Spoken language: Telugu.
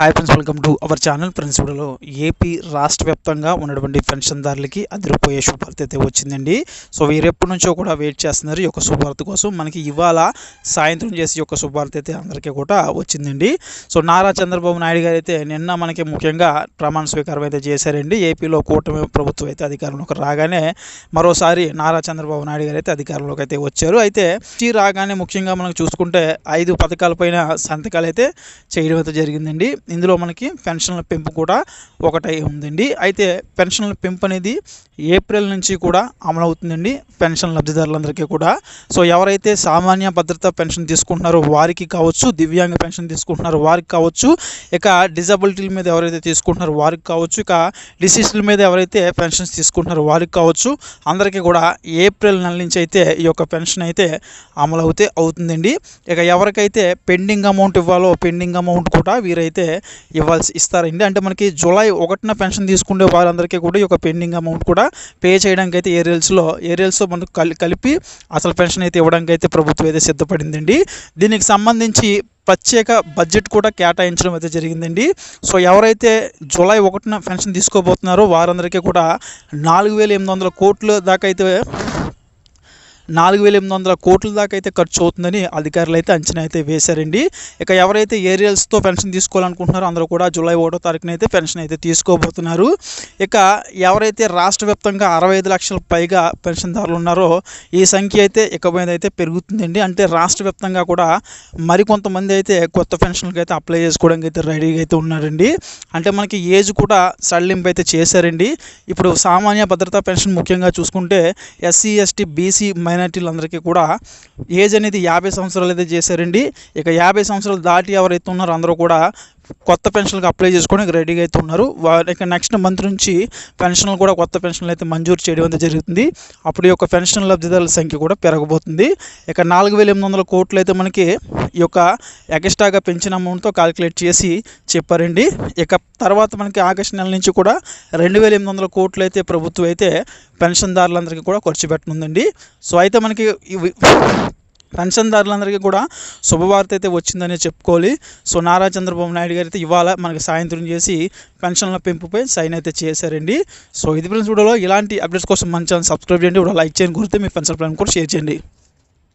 Hi friends welcome to our channel friends వీడియోలో ఏపీ రాష్ట్ర వ్యాప్తంగా ఉన్నటువంటి పెన్షన్దారులకి అదిరిపోయే శుభార్త అయితే వచ్చిందండి. సో వీరెప్పటి నుంచో కూడా వెయిట్ చేస్తున్నారు ఈ యొక్క శుభార్త కోసం. మనకి ఇవాళ సాయంత్రం చేసి యొక్క శుభార్త అయితే అందరికీ కూడా వచ్చిందండి. సో నారా చంద్రబాబు నాయుడు గారు అయితే నిన్న మనకి ముఖ్యంగా ప్రమాణ స్వీకారం అయితే చేశారండి. ఏపీలో కూటమి ప్రభుత్వం అయితే అధికారంలోకి రాగానే మరోసారి నారా చంద్రబాబు నాయుడు గారు అయితే అధికారంలోకి అయితే వచ్చారు. అయితే ఈ రాగానే ముఖ్యంగా మనం చూసుకుంటే ఐదు పథకాలపైన సంతకాలు అయితే చేయడం అయితే జరిగిందండి. ఇందులో మనకి పెన్షన్ల పెంపు కూడా ఒకటై ఉందండి. అయితే పెన్షన్ల పెంపు అనేది ఏప్రిల్ నుంచి కూడా అమలవుతుందండి పెన్షన్ లబ్ధిదారులందరికీ కూడా. సో ఎవరైతే సామాన్య భద్రత పెన్షన్ తీసుకుంటున్నారో వారికి కావచ్చు దివ్యాంగ పెన్షన్ తీసుకుంటున్నారో వారికి కావచ్చు ఇక డిజబిలిటీల మీద ఎవరైతే తీసుకుంటున్నారో వారికి కావచ్చు ఇక డిసీజ్ల మీద ఎవరైతే పెన్షన్స్ తీసుకుంటున్నారో వారికి కావచ్చు అందరికీ కూడా ఏప్రిల్ నెల నుంచి అయితే ఈ యొక్క పెన్షన్ అయితే అమలవుతే అవుతుందండి. ఇక ఎవరికైతే పెండింగ్ అమౌంట్ ఇవ్వాలో పెండింగ్ అమౌంట్ కూడా వీరైతే ఇవ్వాల్సి ఇస్తారండి అంటే మనకి జూలై ఒకటిన పెన్షన్ తీసుకునే వారందరికీ కూడా ఈ యొక్క పెండింగ్ అమౌంట్ కూడా పే చేయడానికి అయితే ఏరియల్స్లో ఏరియల్స్లో మనకు కలి కలిపి అసలు పెన్షన్ అయితే ఇవ్వడానికి అయితే ప్రభుత్వం అయితే సిద్ధపడిందండి. దీనికి సంబంధించి ప్రత్యేక బడ్జెట్ కూడా కేటాయించడం అయితే జరిగిందండి. సో ఎవరైతే జూలై ఒకటిన పెన్షన్ తీసుకోబోతున్నారో వారందరికీ కూడా నాలుగు వేల ఎనిమిది వందల కోట్ల దాకా అయితే నాలుగు వేల ఎనిమిది వందల కోట్ల దాకా అయితే ఖర్చు అవుతుందని అధికారులు అయితే అంచనా అయితే వేశారండి. ఇక ఎవరైతే ఏరియల్స్తో పెన్షన్ తీసుకోవాలనుకుంటున్నారో అందరూ కూడా జూలై ఒకటో తారీఖున అయితే పెన్షన్ అయితే తీసుకోబోతున్నారు. ఇక ఎవరైతే రాష్ట్ర వ్యాప్తంగా అరవై ఐదు లక్షల పైగా పెన్షన్దారులు ఉన్నారో ఈ సంఖ్య అయితే ఇక అయితే పెరుగుతుందండి. అంటే రాష్ట్ర వ్యాప్తంగా కూడా మరికొంతమంది అయితే కొత్త పెన్షన్కి అయితే అప్లై చేసుకోవడానికి అయితే రెడీగా అయితే ఉన్నారండి. అంటే మనకి ఏజ్ కూడా సడలింపు అయితే చేశారండి. ఇప్పుడు సామాన్య భద్రతా పెన్షన్ ముఖ్యంగా చూసుకుంటే ఎస్సీ ఎస్టీ బీసీ మైనార్టీలందరికీ కూడా ఏజ్ అనేది యాభై సంవత్సరాలు అయితే చేశారండి. ఇక యాభై సంవత్సరాలు దాటి ఎవరైతే ఉన్నారో అందరూ కూడా కొత్త పెన్షన్కి అప్లై చేసుకోవడానికి రెడీగా అయితే ఉన్నారు. ఇక నెక్స్ట్ మంత్ నుంచి పెన్షన్లు కూడా కొత్త పెన్షన్లు అయితే మంజూరు చేయడం అయితే జరుగుతుంది. అప్పుడు ఈ యొక్క పెన్షన్ లబ్ధిదారుల సంఖ్య కూడా పెరగబోతుంది. ఇక నాలుగు వేల ఎనిమిది వందల కోట్లు అయితే మనకి ఈ యొక్క ఎక్స్ట్రాగా పెంచిన అమౌంట్తో కాలిక్యులేట్ చేసి చెప్పారండి. ఇక తర్వాత మనకి ఆగస్టు నెల నుంచి కూడా రెండు వేల ఎనిమిది వందల కోట్లు అయితే ప్రభుత్వం అయితే పెన్షన్దారులందరికీ కూడా ఖర్చు పెట్టనుందండి. సో అయితే మనకి ఇవి పెన్షన్దారులందరికీ కూడా శుభవార్త అయితే వచ్చిందని చెప్పుకోవాలి. సో నారా చంద్రబాబు నాయుడు గారు అయితే ఇవాళ మనకి సాయంత్రం చేసి పెన్షన్ల పెంపుపై సైన్ అయితే చేశారండి. సో ఇది ఫ్రెండ్స్ వీడియోలో ఇలాంటి అప్డేట్స్ కోసం మంచి ఛానల్ సబ్స్క్రైబ్ చేయండి. కూడా లైక్ చేయండి. గుర్తే మీ పెన్షన్ ప్లాన్ కూడా షేర్ చేయండి.